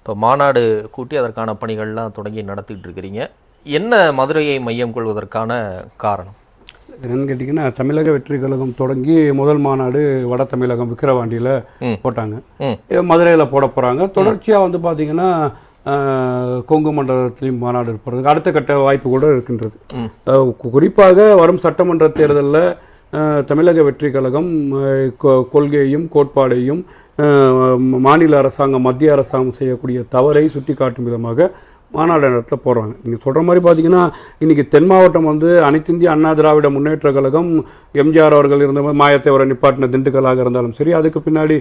இப்போ மாநாடு கூட்டி அதற்கான பணிகள்லாம் தொடங்கி நடத்திட்டு இருக்கிறீங்க என்ன மதுரையை மையம் கொள்வதற்கான காரணம்? என்னன்னு கேட்டிங்கன்னா தமிழக வெற்றி கழகம் தொடங்கி முதல் மாநாடு வட தமிழகம் விக்கிரவாண்டியில். போட்டாங்க. மதுரையில் போட போகிறாங்க தொடர்ச்சியாக வந்து பார்த்தீங்கன்னா கொங்கு மண்டலத்திலையும் மாநாடு இருப்பது அடுத்த கட்ட வாய்ப்பு கூட இருக்கின்றது. குறிப்பாக வரும் சட்டமன்ற தேர்தலில் தமிழக வெற்றி கழகம் கொ- கொள்கையையும் கோட்பாடையும் மாநில அரசாங்கம் மத்திய அரசாங்கம் செய்யக்கூடிய தவறை சுட்டிக்காட்டும் விதமாக மாநாடு நேரத்தில் போகிறாங்க நீங்கள் சொல்கிற மாதிரி பார்த்தீங்கன்னா இன்றைக்கி தென் மாவட்டம் வந்து அனைத்திந்திய அண்ணா திராவிட முன்னேற்ற கழகம் எம்ஜிஆர் அவர்கள் இருந்த மாயத்தேவரை நிப்பாட்டின திண்டுக்கலாக இருந்தாலும் சரி அதுக்கு பின்னாடி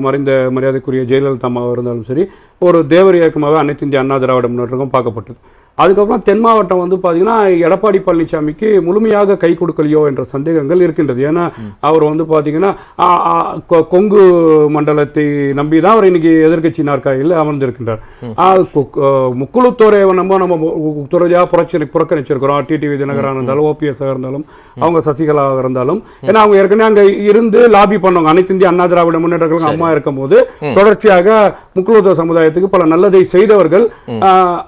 மறைந்த மரியாதைக்குரிய ஜெயலலிதா அம்மாவாக இருந்தாலும் சரி ஒரு தேவர் இயக்கமாக அனைத்து இந்திய அண்ணா திராவிட முன்னேற்றம் பார்க்கப்பட்டது. அதுக்கப்புறம் தென் மாவட்டம் வந்து பார்த்தீங்கன்னா எடப்பாடி பழனிசாமிக்கு முழுமையாக கை கொடுக்கலையோ என்ற சந்தேகங்கள் இருக்கின்றது. ஏன்னா அவர் வந்து பார்த்தீங்கன்னா கொ- கொங்கு மண்டலத்தை நம்பி தான் அவர் இன்னைக்கு எதிர்க்கட்சி நாற்காலியில் அமர்ந்திருக்கின்றார். முக்குழுத்தோரை நம்ம நம்ம துறையாக புறச்சரி புறக்கணிச்சிருக்கிறோம். டிடிவி தினகராக இருந்தாலும் ஓபிஎஸ் இருந்தாலும் அவங்க சசிகலாவாக இருந்தாலும் ஏன்னா அவங்க ஏற்கனவே அங்கே இருந்து லாபி பண்ணவங்க அனைத்து இந்திய அண்ணா திராவிட முன்னேற்ற கழகம் அம்மா இருக்கும்போது தொடர்ச்சியாக முக்குழுத்தோர் சமுதாயத்துக்கு பல நல்லதை செய்தவர்கள்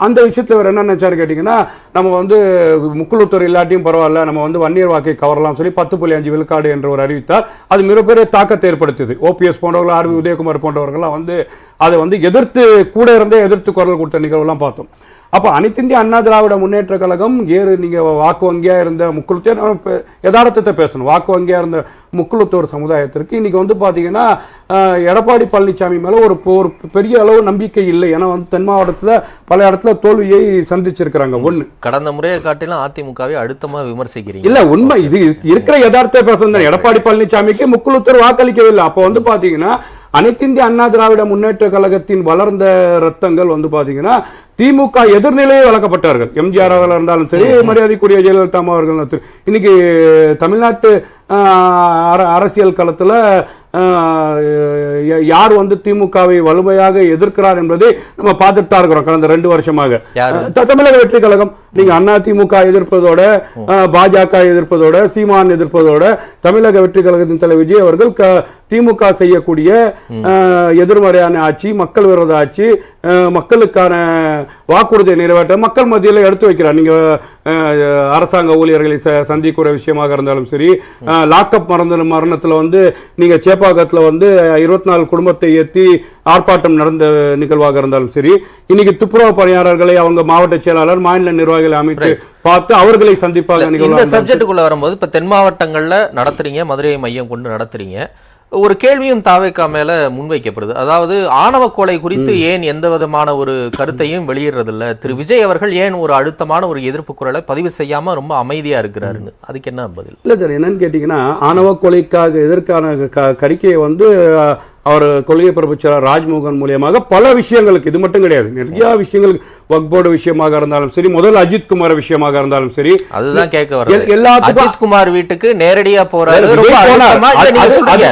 அந்த விஷயத்துல அவர் என்ன நினைச்சாரு கேட்டிங்கன்னா நம்ம வந்து முக்குழுத்தூர் இல்லாட்டியும் பரவாயில்ல நம்ம வந்து வன்னியர் வாக்கை கவரலாம் சொல்லி பத்து புள்ளி அஞ்சு விழுக்காடு என்று ஒரு அறிவித்தார் அது மிகப்பெரிய தாக்கத்தை ஏற்படுத்தியது ஓபிஎஸ் போன்றவர்கள் ஆர்வி உதயகுமார் போன்றவர்கள்லாம் வந்து அதை வந்து எதிர்த்து கூட இருந்தே எதிர்த்து குரல் கொடுத்த நிகழ்வுலாம் பார்த்தோம். அப்போ அனைத்திந்திய அண்ணா திராவிட முன்னேற்ற கழகம் ஏறு நீங்கள் வாக்கு வங்கியாக இருந்த முக்குழுத்தோர் நம்ம யதார்த்தத்தை பேசணும். வாக்கு வங்கியாக இருந்த முக்குழுத்தோர் சமுதாயத்திற்கு. இன்னைக்கு வந்து பாத்தீங்கன்னா ஆஹ், எடப்பாடி பழனிசாமி மேல ஒரு ஒரு பெரிய அளவு நம்பிக்கை இல்லை. ஏன்னா வந்து தென் மாவட்டத்துல பல இடத்துல தோல்வியை சந்திச்சிருக்கிறாங்க. ஒண்ணு. கடந்த முறையை காட்டிலும் அதிமுகவை அழுத்தமா விமர்சிக்கிறீங்க. இல்ல உண்மை. இது இருக்கிற யதார்த்த பேசுறது. எடப்பாடி பழனிசாமிக்கு முக்குழுத்தர் வாக்களிக்கவில்லை. அப்போ வந்து பாத்தீங்கன்னா அனைத்து இந்திய அண்ணா திராவிட முன்னேற்ற கழகத்தின் வளர்ந்த ரத்தங்கள் வந்து பாத்தீங்கன்னா திமுக எதிர்நிலையே வளர்க்கப்பட்டார்கள். எம்ஜிஆர் அவர்கள் இருந்தாலும் சரி மரியாதைக்குரிய ஜெயலலிதா அவர்கள். இன்னைக்கு தமிழ்நாட்டு அரசியல் களத்தில் யார் வந்து திமுகவை வலுமையாக எதிர்க்கிறார் என்பதை நம்ம பார்த்துட்டு தான் இருக்கிறோம். கடந்த ரெண்டு வருஷமாக. தமிழக வெற்றி கழகம். நீங்க அண்ணா திமுக எதிர்ப்பதோட பாஜக எதிர்ப்பதோட சீமான் எதிர்ப்பதோட தமிழக வெற்றி கழகத்தின் தலைவர் விஜய் அவர்கள் திமுக செய்யக்கூடிய எதிர்மறையான ஆட்சி மக்கள் விரோத ஆட்சி மக்களுக்கான வாக்குறுதியை நிறைவேற்ற மக்கள் மத்தியில் எடுத்து வைக்கிறார். நீங்க அரசாங்க ஊழியர்களை சந்திக்கிற விஷயமாக இருந்தாலும் சரி லாக்அப் மறந்த மரணத்துல வந்து நீங்க சேப்பாக்கத்துல வந்து இருபத்தி நாலு குடும்பத்தை ஏத்தி ஆர்ப்பாட்டம் நடந்த நிகழ்வாக இருந்தாலும் சரி இன்னைக்கு துப்புரவு பணியாளர்களை அவங்க மாவட்ட செயலாளர் மாநில நிர்வாகிகளை அமைத்து பார்த்து அவர்களை சந்திப்பாக இருந்தாலும் சப்ஜெக்டுக்குள்ள வரும்போது இப்ப தென் மாவட்டங்கள்ல நடத்துறீங்க மதுரையை மையம் கொண்டு நடத்துறீங்க. ஒரு கேள்வியும் தாவேக்கா மேல முன்வைக்கப்படுது. அதாவது ஆணவ கொலை குறித்து ஏன் எந்த விதமான ஒரு கருத்தையும் வெளியிடுறதில்ல? திரு விஜய் அவர்கள் ஏன் ஒரு அழுத்தமான ஒரு எதிர்ப்பு குரலை பதிவு செய்யாம ரொம்ப அமைதியா இருக்கிறாருன்னு? அதுக்கு என்ன பதில்? இல்லை சார் என்னன்னு கேட்டிங்கன்னா ஆணவ கொலைக்காக எதற்கான க கறிக்கையை வந்து அவர் கொள்கை பரப்புச்சார் ராஜ்மோகன் மூலியமாக பல விஷயங்களுக்கு இது மட்டும் கிடையாது நிறைய விஷயங்களுக்கு வக் போர்டு விஷயமாக இருந்தாலும் சரி முதல் அஜித் குமார் விஷயமாக இருந்தாலும் சரி அதுதான் கேட்க எல்- வர்றது எல்லாத்துக்கும் அஜித் குமார் வீட்டுக்கு நேரடியா போறாரு.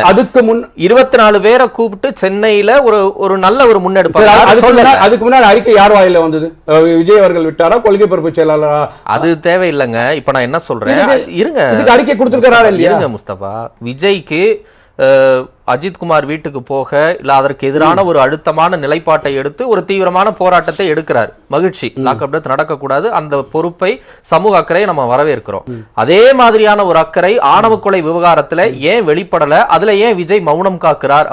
அதுக்கு முன் இருபத்தி நாலு பேரை கூப்பிட்டு சென்னையில ஒரு ஒரு நல்ல ஒரு முன்னெடுப்பு அதுக்கு. முன்னாடி அறிக்கை யார் வாயில வந்தது? விஜய் அவர்கள் விட்டாரா கொள்கை பரப்பு செயலாளரா? அது தேவையில்லைங்க. இப்ப நான் என்ன சொல்றேன்? இருங்க. இதுக்கு அறிக்கை கொடுத்திருக்காரா இல்லையா? இருங்க முஸ்தபா. விஜய்க்கு அஹ், அஜித் குமார் வீட்டுக்கு போக இல்ல அதற்கு எதிரான ஒரு அழுத்தமான நிலைப்பாட்டை எடுத்து ஒரு தீவிரமான போராட்டத்தை எடுக்கிறார். மகிழ்ச்சி. லாக்அப் டெத் நடக்கக்கூடாது. அந்த பொறுப்பை சமூக அக்கறையை நம்ம வரவேற்கிறோம். அதே மாதிரியான ஒரு அக்கறை ஆணவ கொலை விவகாரத்துல ஏன் வெளிப்படல? அதுல ஏன் விஜய் மௌனம் காக்கிறார்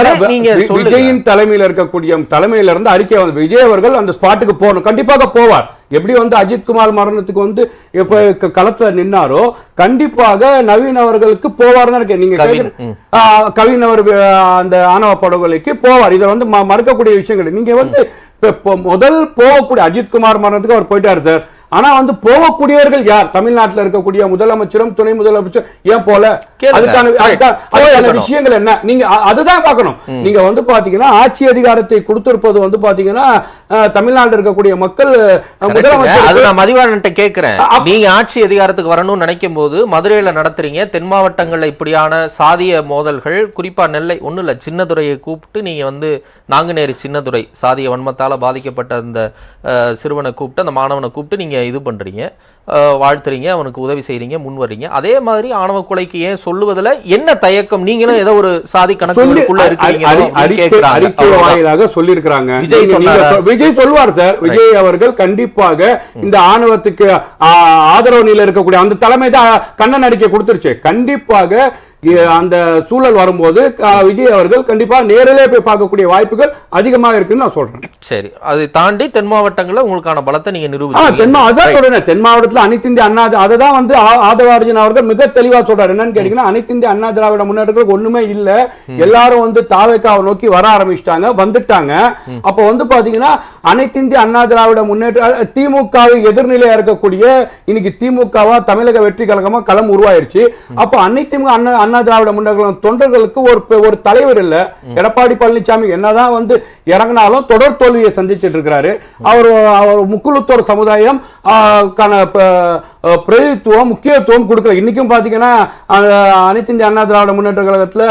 சொல்லுங்க. விஜயின் தலைமையில் இருக்கக்கூடிய தலைமையில இருந்து அறிக்கை வந்து விஜய் அவர்கள் அந்த ஸ்பாட்டுக்கு போகணும். கண்டிப்பாக போவார். எப்படி வந்து அஜித் குமார் மரணத்துக்கு வந்து இப்ப களத்துல நின்னாரோ கண்டிப்பாக நவீன் அவர்களுக்கு போவார் தான் இருக்கேன் நீங்க கவின், கேக்குற- ஆ, கவின் அவர் அஹ், அந்த ஆணவ படுகொலைக்கு போவார். இதை வந்து மறுக்கக்கூடிய விஷயம் கிடையாது நீங்க வந்து முதல் போகக்கூடிய அஜித் குமார் மரணத்துக்கு அவர் போயிட்டாரு சார். ஆனா வந்து போகக்கூடியவர்கள் யார் தமிழ்நாட்டுல இருக்கக்கூடிய முதலமைச்சரும் துணை முதலமைச்சர் ஏன் போல. அதுக்கான அதுக்கான-. விஷயங்கள் என்ன நீங்க அதுதான் பார்க்கணும் நீங்க வந்து பாத்தீங்கன்னா ஆட்சி அதிகாரத்தை கொடுத்திருப்பது வந்து பாத்தீங்கன்னா தமிழ்நாட்டில் இருக்கக்கூடிய மக்கள். முதலமைச்சர் அது நான் மதிவாளன்ட்ட கேட்கிறேன் நீங்க ஆட்சி அதிகாரத்துக்கு வரணும்னு நினைக்கும் போது மதுரையில நடத்துறீங்க தென் மாவட்டங்கள்ல இப்படியான சாதிய மோதல்கள் குறிப்பா நெல்லை ஒண்ணும் இல்ல சின்னதுரையை கூப்பிட்டு நீங்க வந்து நாங்குநேரி சின்னதுரை சாதிய வன்மத்தால பாதிக்கப்பட்ட அந்த சிறுவனை கூப்பிட்டு அந்த மாணவனை கூப்பிட்டு நீங்க இது பண்றீங்க. அஹ், வாழ்த்துறீங்க அவனுக்கு உதவி செய்றீங்க முன் வர்றீங்க. அதே மாதிரி ஆணவ கொலைக்கு ஏன் சொல்லுவதுல என்ன தயக்கம்? நீங்களும் ஏதோ ஒரு சாதி கணக்குள்ள இருக்கீங்க வாயிலாக சொல்லியிருக்கிறாங்க. விஜய் விஜய் சொல்லுவார் சார். விஜய் அவர்கள் கண்டிப்பாக இந்த ஆணவத்துக்கு ஆதரவு நிலையில் இருக்கக்கூடிய அந்த தலைமை தான் கண்ணன் அறிக்கை கொடுத்துருச்சு. கண்டிப்பாக அந்த சூழல் வரும்போது விஜய் அவர்கள் கண்டிப்பா நேரிலே போய் பார்க்கக்கூடிய வாய்ப்புகள் அதிகமாக இருக்குன்னு நான் சொல்றேன். சரி அதை தாண்டி தென் மாவட்டங்கள்ல உங்களுக்கான பலத்தை நீங்க ஆ நிரூபிச்சீங்க தென் அதான் சொல்றேன் தென் மாவட்டத்தில் அனைத்து இந்திய அண்ணா அதை தான் வந்து ஆதவார்ஜுன் அவர்கள் மிக தெளிவா சொல்றாரு. என்னன்னு கேட்டீங்கன்னா அனைத்து இந்திய அண்ணா திராவிட முன்னேற்றங்களுக்கு ஒண்ணுமே இல்ல. எல்லாரும் வந்து தாவேக்காவை நோக்கி வர ஆரம்பிச்சிட்டாங்க வந்துட்டாங்க. அப்போ வந்து பாத்தீங்கன்னா அனைத்து இந்திய அண்ணா திராவிட முன்னேற்ற திமுகவை எதிர்நிலையா இருக்கக்கூடிய இன்னைக்கு திமுகவா தமிழக வெற்றி கழகமா களம் உருவாயிருச்சு. அப்போ அனைத்து அண்ணா அண்ணா திராவிட முன்னேற்ற தொண்டர்களுக்கு ஒரு ஒரு தலைவர் இல்ல. எடப்பாடி பழனிசாமி என்னதான் வந்து இறங்கினாலும் தொடர் தோல்வியை சந்திச்சிட்டு இருக்கிறாரு. அவர் அவர் முக்குழுத்தோர் சமுதாயம் கான பிரதித்துவம் முக்கியத்துவம் கொடுக்கல. இன்னைக்கும் பாத்தீங்கன்னா அனைத்து இந்திய அண்ணா திராவிட முன்னேற்ற கழகத்துல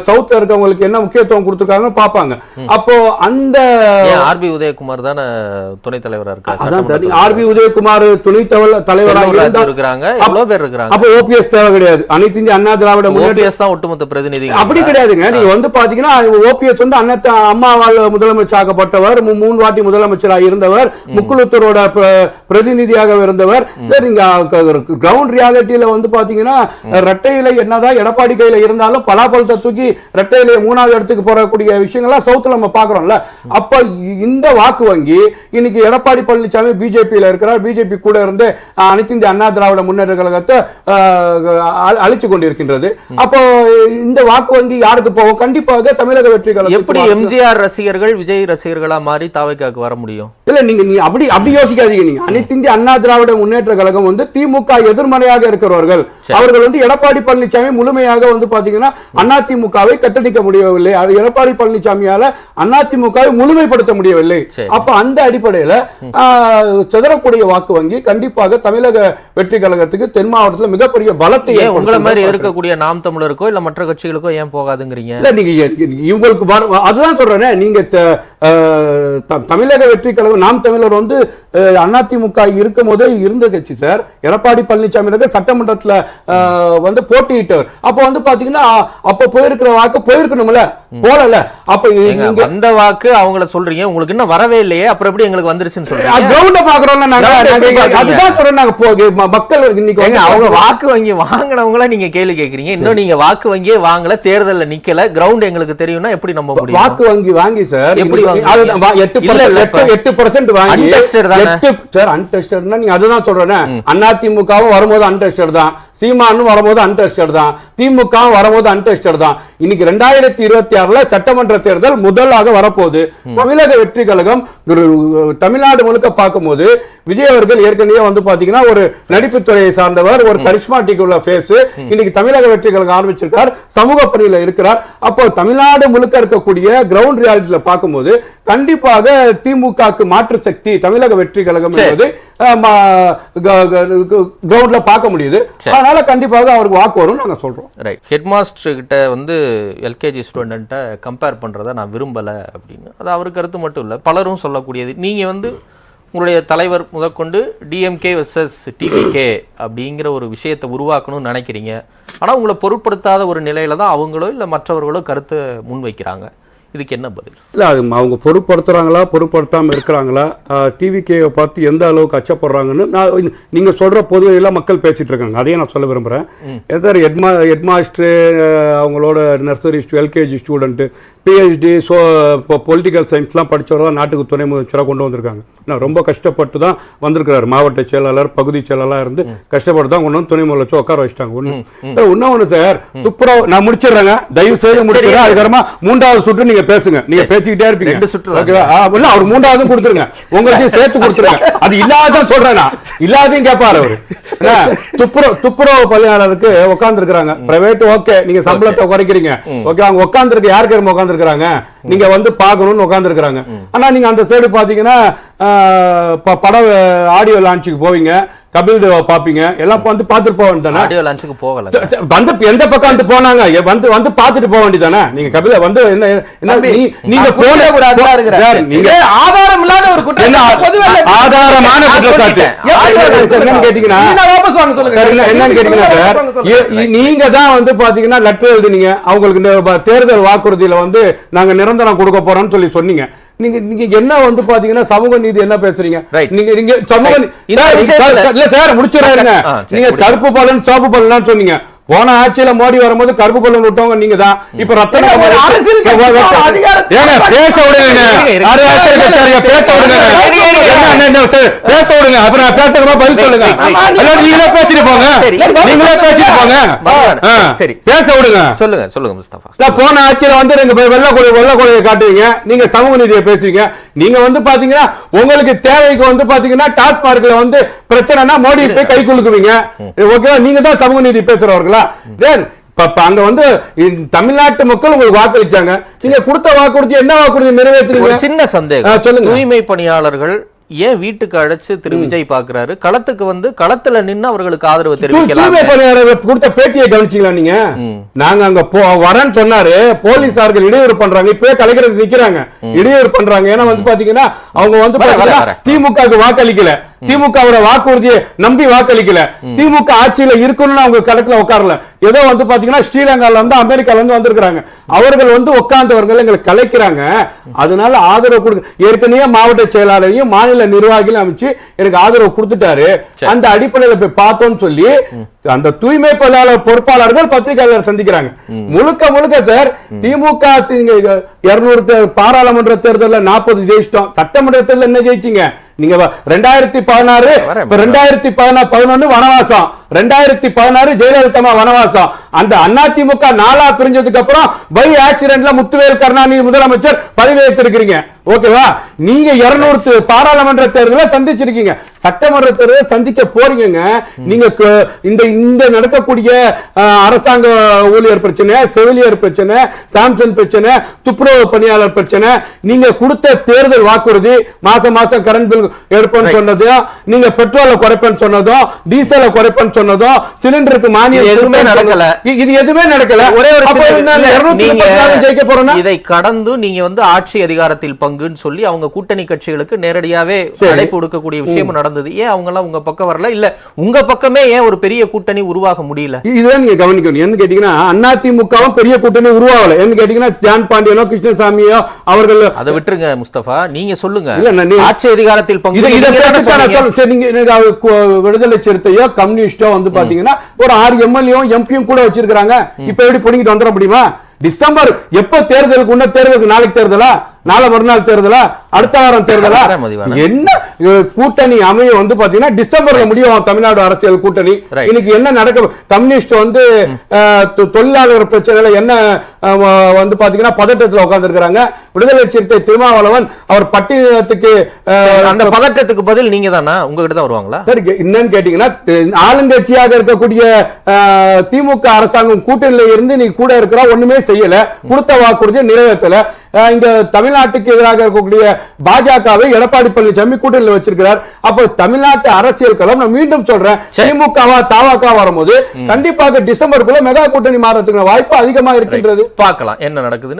சவுத்ல இருக்கவங்களுக்கு என்ன முக்கியத்துவம் கொடுத்துருக்காங்கன்னு பார்ப்பாங்க அப்போ அந்த ஆர்பி உதயகுமார் தானே துணைத் தலைவரா இருக்காரு? அதான் சார் ஆர்பி உதயகுமார் துணைத் தலைவராக இருக்கிறாங்க எவ்வளவு பேர் இருக்கிறாங்க அப்போ ஓபிஎஸ் தேவை கிடையாது. அனைத்து இந்திய அண்ணா திராவிட ஓபிஎஸ் தான் ஒட்டுமொத்த பிரதிநிதி. அப்படி கிடையாதுங்க. நீங்க வந்து பாத்தீங்கன்னா ஓபிஎஸ் வந்து அண்ணத்த அம்மாவால் முதலமைச்சர் ஆக்கப்பட்டவர் மூ- மூணு வாட்டி முதலமைச்சராக இருந்தவர் முக்குழுத்தரோட பிர- பிரதிநிதியாக இருந்தவர். நீங்க கிரவுண்ட் ரியாலிட்டியில வந்து பாத்தீங்கன்னா ரெட்டை இலை என்னதான் எடப்பாடி கையில இருந்தாலும் பலாப்பழத்தை தூக்கி ரெட்டை இலையை மூணாவது இடத்துக்கு போறக்கூடிய விஷயங்கள்லாம் சவுத்துல நம்ம பாக்குறோம்ல. அப்ப இந்த வாக்கு வங்கி இன்னைக்கு எடப்பாடி பழனிசாமி பிஜேபியில இருக்கிறார். பிஜேபி கூட இருந்து அனைத்து இந்திய அண்ணா திராவிட முன்னேற்ற கழகத்தை அழிச்சு கொண்டிருக்கின்றது. அப்போ இந்த வாக்கு வங்கி யாருக்கு போகும் கண்டிப்பாக தமிழக வெற்றி கழகம் எப்படி எம்ஜிஆர் ரசிகர்கள் விஜய் ரசிகர்களா மாறி தாவைக்காக்கு வர முடியும்? இல்ல நீங்க நீ அப்படி அப்படி யோசிக்காதீங்க நீங்க. அனைத்து இந்திய அண்ணா திராவிட முன்னேற்ற கழகம் வந்து திமுக எதிர்மறையாக இருக்கிறவர்கள். அவர்கள் வந்து எடப்பாடி பழனிசாமி முழுமையாக வந்து பாத்தீங்கன்னா அதிமுகவை கட்டடிக்க முடியவில்லை. அது எடப்பாடி பழனிசாமியால அதிமுகவை முழுமைப்படுத்த முடியவில்லை. அப்ப அந்த அடிப்படையில சிதறக்கூடிய வாக்கு வங்கி கண்டிப்பாக தமிழக வெற்றி கழகத்துக்கு தென் மாவட்டத்தில் மிகப்பெரிய பலத்தை உங்களை மாதிரி. இருக்கக்கூடிய நாம் தமிழருக்கோ இல்ல மற்ற கட்சிகளுக்கோ ஏன் போகாதுங்கிறீங்க? இல்ல நீங்க இவங்களுக்கு அதுதான் சொல்றேனே நீங்க தமிழக வெற்றி கழகம் நாம் தமிழர் வந்து அதிமுக இருக்கும் போதே இருந்த கட்சி சார். எடப்பாடி பழனிசாமி அவர்கள் சட்டமன்றத்துல வந்து போட்டியிட்டவர். அப்ப வந்து பாத்தீங்கன்னா அப்ப போயிருக்கிற வாக்கு போயிருக்கணும்ல? போடல. அப்ப வந்த வாக்கு அவங்கள சொல்றீங்க. உங்களுக்கு இன்னும் வரவே இல்லையே. அப்புறம் எப்படி எங்களுக்கு வந்துருச்சுன்னு சொல்றீங்க? கிரவுண்ட பாக்குறோம்ல நாங்க? அதுதான் சொல்றேன் நாங்க. போ- ம- மக்கள் இன்னைக்கு அவங்க வாக்கு வங்கி வாங்கினவங்கள நீங்க கேள்வி கேக்குறீங்க? இன்னும் நீங்க வாக்கு வங்கியே வாங்கல தேர்தல்ல நிக்கல. கிரவுண்ட் எங்களுக்கு தெரியும்னா எப்படி நம்ப முடியும்? வாக்கு வங்கி வாங்கி சார் எப்படி எட்டு எட்டு- percent வாங்கி சார் அன்டெஸ்டட்னா நீங்க அதுதான் சொல்றேன். அதிமுகவும் வரும்போது அன்டெஸ்டட் தான். சீமானும் வரும்போது அன்டெஸ்டட் தான். திமுகவும் வரும்போது அன்டெஸ்டட் தான். இன்னைக்கு ரெண்டாயிரத்தி இருபத்தி ஆறுல சட்டமன்ற தேர்தல் முதலாக வரப்போகுது. தமிழக வெற்றி கழகம் தமிழ்நாடு முழுக்க பார்க்கும்போது விஜய் அவர்கள் ஏற்கனவே வந்து பாத்தீங்கன்னா ஒரு நடிப்புத் துறையை சார்ந்தவர் ஒரு கரிஸ்மாட்டிக் உள்ள ஃபேஸ் இன்னைக்கு தமிழக வெற்றி கழகம் ஆரம்பிச்சிருக்கார். சமூக பணியில இருக்கிறார். அப்போ தமிழ்நாடு முழுக்க இருக்கக்கூடிய கிரவுண்ட் ரியாலிட்டியில பார்க்கும்போது கண்டிப்பாக திமுகக்கு மாற்று சக்தி தமிழக வெற்றி கழகம். என்பது கிரவுண்ட்ல பார்க்க முடியுது. அதனால கண்டிப்பாக அவருக்கு வாக்கு வரும் நாங்கள் சொல்கிறோம் ரைட் ஹெட் மாஸ்டர் கிட்ட வந்து எல்கேஜி ஸ்டூடெண்ட்டை கம்பேர் பண்ணுறத நான் விரும்பலை அப்படின்னு. அது அவர் கருத்து மட்டும் இல்லை. பலரும் சொல்லக்கூடியது. நீங்கள் வந்து உங்களுடைய தலைவர் முதற்கொண்டு டிஎம்கே வெர்சஸ் டிபிகே அப்படிங்கிற ஒரு விஷயத்தை உருவாக்கணும்னு நினைக்கிறீங்க. ஆனால் உங்களை பொருட்படுத்தாத ஒரு நிலையில தான் அவங்களோ இல்லை மற்றவர்களோ கருத்தை முன்வைக்கிறாங்க. இதுக்கு என்ன பதில்? இல்ல அது அவங்க பொருட்படுத்துறாங்களா பொருட்படுத்தாம இருக்கிறாங்களா? டிவிகேவை பார்த்து எந்த அளவுக்கு அச்சப்படுறாங்கன்னு நான் இந்த- நீங்க சொல்ற பொதுவையெல்லாம் மக்கள் பேசிட்டு இருக்காங்க. அதையும் நான் சொல்ல விரும்புறேன். ஏன் சார் ஹெட்மா ஹெட்மாஸ்டர் அவங்களோட nursery LKG student PhD so இப்போ பொலிட்டிக்கல் சயின்ஸ்லாம் படிச்சவர் தான் நாட்டுக்கு துணை முதலமைச்சராக கொண்டு வந்திருக்காங்க. நான் ரொம்ப கஷ்டப்பட்டு தான் வந்திருக்கிறாரு. மாவட்ட செயலாளர் பகுதி செயலாளர் இருந்து கஷ்டப்பட்டு தான் கொண்டு வந்து துணை முதலமைச்சர் உட்கார வச்சிட்டாங்க. ஒன்று இன்னும் ஒன்று சார் துப்புரவு நான் முடிச்சிடுறேங்க. தயவு செய்து முடிச்சிடுறேன். அதுக்கப்புறமா மூன்றாவது சுற்று நீங்க பேசுங்க. நீங்க பேசிக்கிட்டே இருப்பீங்க. ரெண்டு சுற்று. ஓகேவா? இல்ல. அவர் மூன்றாவதும் கொடுத்துருங்க. உங்களுக்கு சேர்த்து கொடுத்துருங்க. அது இல்லாதான் சொல்றேன் நான். இல்லாதையும் கேட்பாரு அவரு. துப்புரவு துப்புரவு பணியாளருக்கு உட்கார்ந்து இருக்கிறாங்க பிரைவேட் ஓகே நீங்க சம்பளத்தை குறைக்கிறீங்க. ஓகே அவங்க உட்கார்ந்து இருக்க யாருக்கு உட்கார்ந்து இருக்கிறாங்க நீங்க வந்து பார்க்கணும்னு உட்கார்ந்து இருக்கிறாங்க ஆனா நீங்க அந்த சைடு பாத்தீங்கன்னா ஆஹ், ப- பட ஆடியோ லான்ச்சுக்கு போவீங்க. கபில் தேவ பாப்பீங்க. எல்லாம் வந்து பார்த்துட்டு போக வேண்டியதானே லான்ச்சுக்கு போகல. வந்து எந்த பக்கம் வந்து போனாங்க? வந்து வந்து பார்த்துட்டு போக வேண்டியதானே நீங்க கபில வந்து என்ன என்ன நீங்க இருக்கிறேன். யார் நீங்க ஆதாரம் இல்லாத ஒரு குற்றம் ஆதாரமான குற்றச்சாட்டு. என்னன்னு கேட்டீங்கன்னா வாபஸ் வாங்க சொல்லுங்க. என்னன்னு கேட்டீங்கன்னா நீங்க தான் வந்து பாத்தீங்கன்னா லெட்டர் எழுதினீங்க. அவங்களுக்கு தேர்தல் வாக்குறுதியில வந்து நாங்க நிரந்தரம் கொடுக்க போறோம்னு சொல்லி சொன்னீங்க. நீங்க நீங்க என்ன வந்து பாத்தீங்கன்னா சமூக நீதி என்ன பேசுறீங்க. நீங்க நீங்க சமூக இல்ல சார் முடிச்சிடறாருங்க நீங்க. கருப்பு பலன் சிவப்பு பலன் சொன்னீங்க போன ஆட்சியில மோடி வரும்போது கருப்பு பலன் விட்டவங்க நீங்க தான் இப்ப ஏங்க பேச விடுங்க? பேச விடுங்க. அப்புறம் நான் பேசுறதுமா பதில் சொல்லுங்க. நீங்களே பேசிட்டு போங்க. நீங்களே பேசிட்டு போங்க. சரி. பேச விடுங்க. சொல்லுங்க சொல்லுங்க முஸ்தபா. போன ஆட்சியில வந்து நீங்க வெள்ளை கொடி வெள்ளை கொடியை காட்டுவீங்க. நீங்க சமூக நீதியை பேசுவீங்க. நீங்க வந்து பாத்தீங்கன்னா உங்களுக்கு தேவைக்கு வந்து பாத்தீங்கன்னா டாஸ்மார்க்ல வந்து பிரச்சனைனா மோடி போய் கை குலுக்குவீங்க. ஓகேவா? நீங்க தான் சமூக நீதி பேசுறவர்களா? தென் இப்ப அங்க வந்து தமிழ்நாட்டு மக்கள் உங்களுக்கு வாக்களிச்சாங்க. நீங்க கொடுத்த வாக்குறுதி என்ன வாக்குறுதி நிறைவேற்றுறீங்க? சின்ன சந்தேகம். சொல்லுங்க. தூய்மை பணியாளர்கள் ஏன் வீட்டுக்கு அழைச்சு திரு விஜய் பாக்குறாரு? களத்துக்கு வந்து களத்துல நின்னு அவர்களுக்கு ஆதரவு தெரிவிக்கலாம் கொடுத்த பேட்டியை கவனிச்சீங்களா நீங்க? நாங்க அங்க போ வரேன்னு சொன்னாரு. போலீசார்கள் இடையூறு பண்றாங்க. இப்பவே கலைக்கிறது நிக்கிறாங்க? இடையூறு பண்றாங்க. ஏன்னா வந்து பாத்தீங்கன்னா அவங்க வந்து. திமுகவுக்கு வாக்களிக்கல. திமுகவோட வாக்குறுதியை நம்பி வாக்களிக்கல. திமுக ஆட்சியில இருக்கணும்னு அவங்க கணக்குல உட்காரல. ஏதோ வந்து பாத்தீங்கன்னா ஸ்ரீலங்கால இருந்து அமெரிக்கால இருந்து வந்திருக்காங்க அவர்கள் வந்து உட்கார்ந்தவர்கள் எங்களை கலைக்கிறாங்க. அதனால ஆதரவு கொடுக்க ஏற்கனவே மாவட்ட செயலாளரையும் மாநில நிர்வாகிகளும் அமைச்சு எனக்கு ஆதரவு கொடுத்துட்டாரு. அந்த அடிப்படையில போய் பார்த்தோம்னு சொல்லி அந்த தூய்மை பணியாளர் பொறுப்பாளர்கள் பத்திரிகையாளர் சந்திக்கிறாங்க. முழுக்க முழுக்க சார் திமுக இருநூறு பாராளுமன்ற தேர்தலில் நாற்பது ஜெயிச்சிட்டோம். சட்டமன்ற தேர்தல் என்ன ஜெயிச்சீங்க? நீங்க ரெண்டாயிரத்தி பதினாறு ரெண்டாயிரத்தி பதினொன்னு வனவாசம். ரெண்டாயிரத்தி பதினாறு ஜெயலலிதா வனவாசம். அந்த அதிமுக நாலா பிரிஞ்சதுக்கு அப்புறம் பை ஆக்சிடென்ட்ல முத்துவேல் கருணாநிதி முதலமைச்சர் பதவி வைத்திருக்கிறீங்க ஓகேவா நீங்க இருநூறு பாராளுமன்ற தேர்தலை சந்திச்சிருக்கீங்க. சட்டமன்ற தேர்தலை சந்திக்க போறீங்க நீங்க இந்த இந்த நடக்கக்கூடிய அரசாங்க ஊழியர் பிரச்சனை செவிலியர் பிரச்சனை சாம்சன் பிரச்சனை துப்புரவு பணியாளர் பிரச்சனை நீங்க கொடுத்த தேர்தல் வாக்குறுதி மாசம் மாசம் கரண்ட் பில் எடுப்பேன்னு சொன்னதும் நீங்க பெட்ரோலை குறைப்பேன்னு சொன்னதும் டீசலை குறைப்பேன்னு சொன்னதும் சிலிண்டருக்கு மானியம் எதுவுமே நடக்கல. இது எதுவுமே நடக்கல. ஒரே ஒரு அப்ப சின்ன- என்ன, இல்ல, 234 ஜெயிக்க நீங்க இதை கடந்து நீங்க வந்து ஆட்சி அதிகாரத்தில் பங்குன்னு சொல்லி அவங்க கூட்டணி கட்சிகளுக்கு நேரடியாவே. அழைப்பு கொடுக்கக்கூடிய விஷயமும் நடந்தது. ஏன் அவங்க எல்லாம் உங்க பக்கம் வரல? இல்ல உங்க பக்கமே ஏன் ஒரு பெரிய கூட்டணி உருவாக முடியல? இதுதான் நீங்க கவனிக்கணும். என்ன கேட்டீங்கன்னா அதிமுகவும் பெரிய கூட்டணி உருவாகல. என்ன கேட்டீங்கன்னா ஜான் பாண்டியனோ கிருஷ்ணசாமியோ அவர்கள் அதை விட்டுருங்க முஸ்தபா. நீங்க சொல்லுங்க. ஆட்சி அதிகாரத்தில் பங்கு விடுதலை சிறுத்தையோ கம்யூனிஸ்டோ வந்து பாத்தீங்கன்னா ஒரு ஆறு எம்எல்ஏ எம்பியும் கூட வச்சிருக்காங்க இப்ப எப்படி பிடிங்கிட்டு வந்துட முடியுமா? டிசம்பர் எப்ப தேர்தலுக்கு உன்ன தேர்தலுக்கு நாளைக்கு தேர்தலா? நாளை மறுநாள் தேர்தலா? அடுத்த வாரம் தேர்தலா. என்ன? கூட்டணி அமையும் வந்து பாத்தீங்கன்னா டிசம்பர்ல முடியும் தமிழ்நாடு அரசியல் கூட்டணி. இன்னைக்கு என்ன நடக்க கம்யூனிஸ்ட் வந்து தொழிலாளர் பிரச்சனையில என்ன வந்து பாத்தீங்கன்னா பதட்டத்துல உட்கார்ந்து விடுதலை சிறுத்தை திருமாவளவன் அவர் பட்டியலத்துக்கு அந்த பதட்டத்துக்கு பதில் நீங்க தானா உங்ககிட்ட தான் வருவாங்களா? சரி என்னன்னு கேட்டீங்கன்னா ஆளுங்கட்சியாக இருக்கக்கூடிய திமுக அரசாங்கம் கூட்டணியில இருந்து நீ கூட இருக்கிற ஒண்ணுமே செய்யல. கொடுத்த வாக்குறுதியை நிறைவேற்றல. இங்க தமிழ்நாட்டுக்கு எதிராக இருக்கக்கூடிய பாஜகவை எடப்பாடி பழனிசாமி கூட்டணியில் வச்சிருக்கிறார். அப்போ தமிழ்நாட்டு அரசியல் களம் நான் மீண்டும் சொல்றேன். திமுகவா தாவாக்கா வரும்போது கண்டிப்பாக டிசம்பருக்குள்ள மெகா கூட்டணி மாறதுக்கு வாய்ப்பு அதிகமா இருக்கின்றது. பார்க்கலாம். என்ன நடக்குதுன்னு